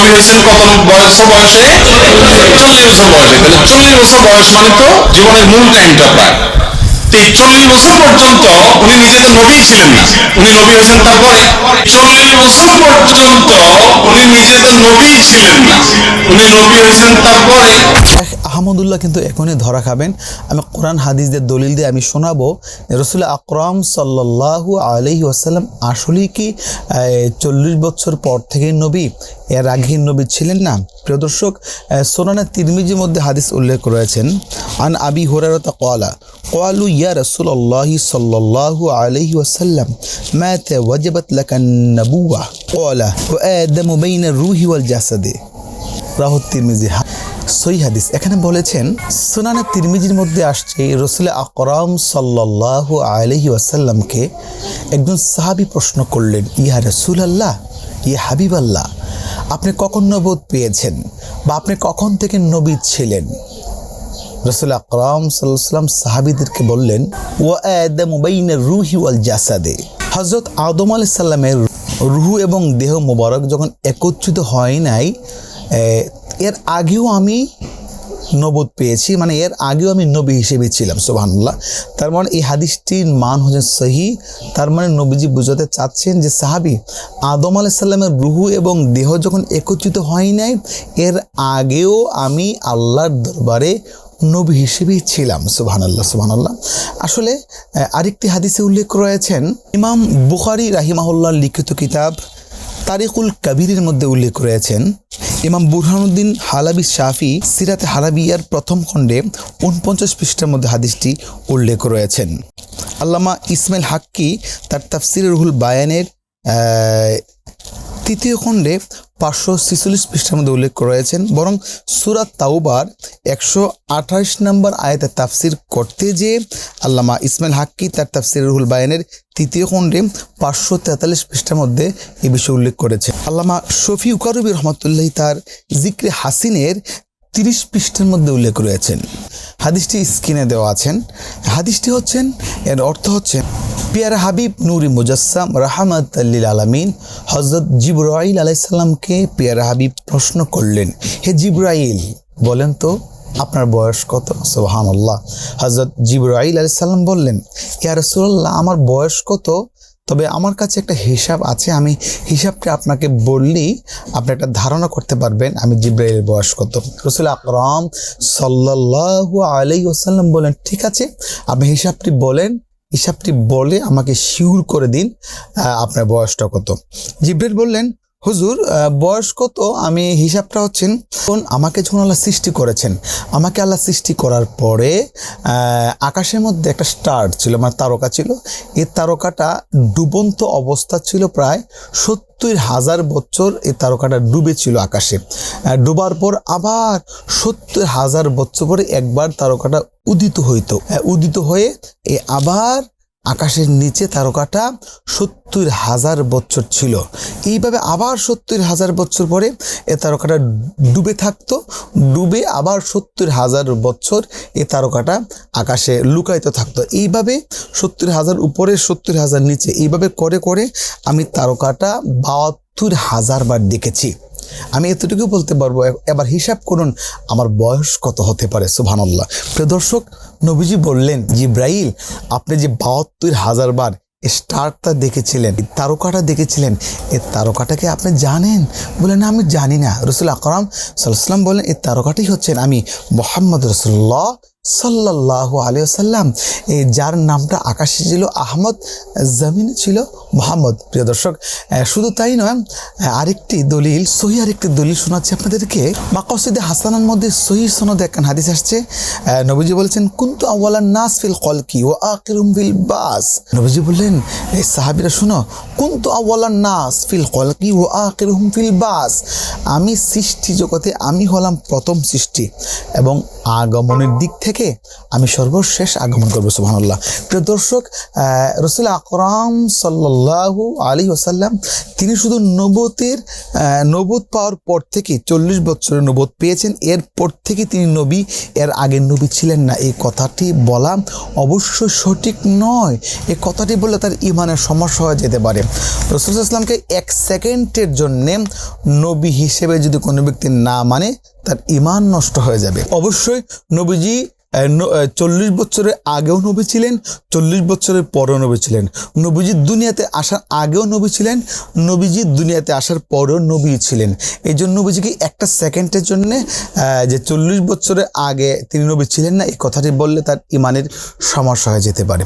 নবী কত বয়স বয়সে? চল্লিশ বছর বয়সে। তাহলে চল্লিশ বছর বয়স মানে তো জীবনের মূল টাইমটা প্রায়। চল্লিশ বছর পর্যন্ত উনি নিজে তো নবী ছিলেন না। উনি নবী হয়েছেন তারপরে। চল্লিশ বছর পর্যন্ত উনি নিজে তো নবী ছিলেন না। উনি নবী হয়েছেন তারপরে। আহমদুল্লাহ কিন্তু এখনই ধরা খাবেন। আমি কোরআন হাদিসদের দলিল দিয়ে আমি শোনাবো রসুল আকরম সাল্লাহু আলহি আসাল্লাম আসলেই কি চল্লিশ বছর পর থেকে নবী, এর আগে নবী ছিলেন না? প্রিয় দর্শক সোনানা তিরমিজির মধ্যে হাদিস উল্লেখ করেছেন, আন আবি হোরারতা কোয়ালা কোয়ালু ইয়া রসুল্লাহি সাল্লাহু আলহি ওয়াসাল্লাম ম্যাথে ওয়াজবাত লাকান নবুয়া কলা ও আদম বেইন রুহি ওয়াল জাসাদে। রাহুত তিরমিজি সই হাদিস। এখানে বলেছেন, সুনানা তিরমিজির মধ্যে আসছে, রসুল আকরাম সাল্লাল্লাহু আলহি ওয়াসাল্লামকে একজন সাহাবি প্রশ্ন করলেন, ইয়া রসুল আল্লাহ ইয়া হাবিব আল্লাহ আপনি কখন নবোধ পেয়েছেন? বা আপনি কখন থেকে নবী ছিলেন? রসুল আকরাম সাল্লাম সাহাবিদেরকে বললেন ও আদম বাইনের রুহি ওয়াল জাসাদে। হজরত আদম আলাইহিস সাল্লামের রুহু এবং দেহ মোবারক যখন একত্রিত হয় নাই এর আগেও আমি নবদ পেয়েছি মানে এর আগেও আমি নবী হিসেবে ছিলাম সোবাহান্লাহ তার মানে এই হাদিসটির মান হচ্ছে সহি, তার মানে নবীজি বুঝাতে চাচ্ছেন যে সাহাবি, আদম আলাইসাল্লামের রুহু এবং দেহ যখন একত্রিত হয় নাই, এর আগেও আমি আল্লাহর দরবারে নবী হিসেবেই ছিলাম সুবাহান আল্লাহ সুবাহান আল্লাহ আসলে আরেকটি হাদিসে উল্লেখ রয়েছেন, ইমাম বুখারি রাহিমাহুল্লাহ লিখিত কিতাব তারিকুল কাবিরের মধ্যে উল্লেখ রয়েছেন ইমাম বুরহানুদ্দিন হালাবি শাফি সিরাতে হালাবিয়ার প্রথম খণ্ডে উনপঞ্চাশ পৃষ্ঠার মধ্যে হাদিসটি উল্লেখ রয়েছেন। আল্লামা ইসমাইল হাক্কি তার তাফসির রুহুল বায়ানের তৃতীয় খণ্ডে পাঁচশো ছিচল্লিশ পৃষ্ঠার মধ্যে উল্লেখ রয়েছেন, বরং সুরাত তাওবার একশো আঠাশ নম্বর আয়াতে তাফসির করতে যে আল্লামা ইসমাইল হাক্কি তার তাফসির রুহুল বায়ানের তৃতীয় খণ্ডে পাঁচশো তেতাল্লিশ পৃষ্ঠার মধ্যে এ বিষয়ে উল্লেখ করেছে। আল্লামা শফি উকারবি রহমতুল্লাহ তার জিক্রে হাসিনের তিরিশ পৃষ্ঠার মধ্যে উল্লেখ রয়েছেন। হাদিসটি স্ক্রিনে দেওয়া আছেন। হাদিসটি হচ্ছেন, এর অর্থ হচ্ছে, পিয়ারা হাবিব নুরি মুজাসসাম রাহমাত আল্লিল আলমিন হজরত জিব্রাইল আলাইসাল্লামকে পিয়ারা হাবিব প্রশ্ন করলেন, হে জিব্রাইল, বলেন তো আপনার বয়স কত? সোহান আল্লাহ হজরত জিব্রাইল আলাইসাল্লাম বললেন, ইয়া রসুল্লাহ আমার বয়স কত? তবে আমার কাছে একটা হিসাব আছে, আমি হিসাবটা আপনাকে বললেই আপনি একটা ধারণা করতে পারবেন আমি জিব্রাইলের বয়স কত। রসুল আকরাম সাল্লাল্লাহু আলাই ওসাল্লাম বলেন ঠিক আছে, আপনি হিসাবটি বলেন, হিসাবটি বলে আমাকে শিউর করে দিন আপনার বয়সটা কত? জিব্রাইল বললেন হুজুর আহ, বয়স কত? আমি হিসাবটা হচ্ছেন তখন আমাকে যখন আল্লাহ সৃষ্টি করেছেন আমাকে আল্লাহ সৃষ্টি করার পরে আকাশের মধ্যে একটা স্টার ছিল মানে তারকা ছিল। এই তারকাটা ডুবন্ত অবস্থা ছিল প্রায় সত্তর হাজার বছর এই তারকাটা ডুবে ছিল আকাশে। ডুবার পর আবার সত্তর হাজার বছর পরে একবার তারকাটা উদিত হইতো। উদিত হয়ে এ আবার আকাশের নিচে তারকাটা সত্তর হাজার বছর ছিল। এইভাবে আবার সত্তর হাজার বছর পরে এ তারকাটা ডুবে থাকতো, ডুবে আবার সত্তর হাজার বছর এ তারকাটা আকাশে লুকায়িত থাকতো। এইভাবে সত্তর হাজার উপরে, সত্তর হাজার নিচে, এইভাবে করে করে আমি তারকাটা বাহাত্তর হাজার বার দেখেছি। আমি এতটুকু বলতে পারব এবার হিসাব করুন আমার বয়স কত হতে পারে, সুবহানাল্লাহ। প্রিয় দর্শক, নবীজি বললেন, জিব্রাইল, আপনি যে বাহাত্তর হাজার বার স্টারটা দেখেছিলেন তারকাটা দেখেছিলেন এই তারকাটাকে আপনি জানেন? বলে, না, আমি জানি না। রসুল আকরাম সাল্লাম বলেন এই তারকাটাই হচ্ছেন আমি মোহাম্মদ রসুল্লাহ সাল্লাহ আলিয়া সাল্লাম এই যার নামটা আকাশে ছিল আহমদ, জমিনে ছিল মোহাম্মদ। প্রিয় দর্শক শুধু তাই নয় আরেকটি দলিল, সহি আরেকটি দলিল শোনাচ্ছি আপনাদেরকে। মাকসিদে হাসানার মধ্যে সহি সনদ একখান হাদিস আসছে। নবীজি বলছেন, কুন্তু আওয়ালান নাস ফিল কলকি ও আকিরুম ফিল বাস। নবীজি বললেন, এই সাহাবিরা শুনো, কুন্তু আওয়ালান নাস ফিল কলকি ও আকিরুম ফিল বাস। আমি সৃষ্টি জগতে আমি হলাম প্রথম সৃষ্টি এবং আগমনের দিক থেকে আমি সর্বশেষ আগমন করব, সুবহানাল্লাহ। প্রিয় দর্শক রসুল আকরাম সাল্লাহ আলী ওসাল্লাম তিনি শুধু নবতের নবত পাওয়ার পর থেকে চল্লিশ বছরের নবত পেয়েছেন। এরপর থেকে তিনি নবী, এর আগের নবী ছিলেন না। এই কথাটি বলা অবশ্যই সঠিক নয়। এই কথাটি বললে তার ইমানের সমস্যা হয়ে যেতে পারে। রসুল ইসলামকে এক সেকেন্ডের জন্যে নবী হিসেবে যদি কোনো ব্যক্তি না মানে তার ইমান নষ্ট হয়ে যাবে। অবশ্যই নবীজি চল্লিশ বছরের আগেও নবী ছিলেন, চল্লিশ বছরের পরেও নবী ছিলেন। নবীজি দুনিয়াতে আসার আগেও নবী ছিলেন, নবীজি দুনিয়াতে আসার পরেও নবী ছিলেন। এই জন্য নবীজিকে একটা সেকেন্ডের জন্যে যে চল্লিশ বছরের আগে তিনি নবী ছিলেন না, এই কথাটি বললে তার ইমানের সমস্যা হয়ে যেতে পারে।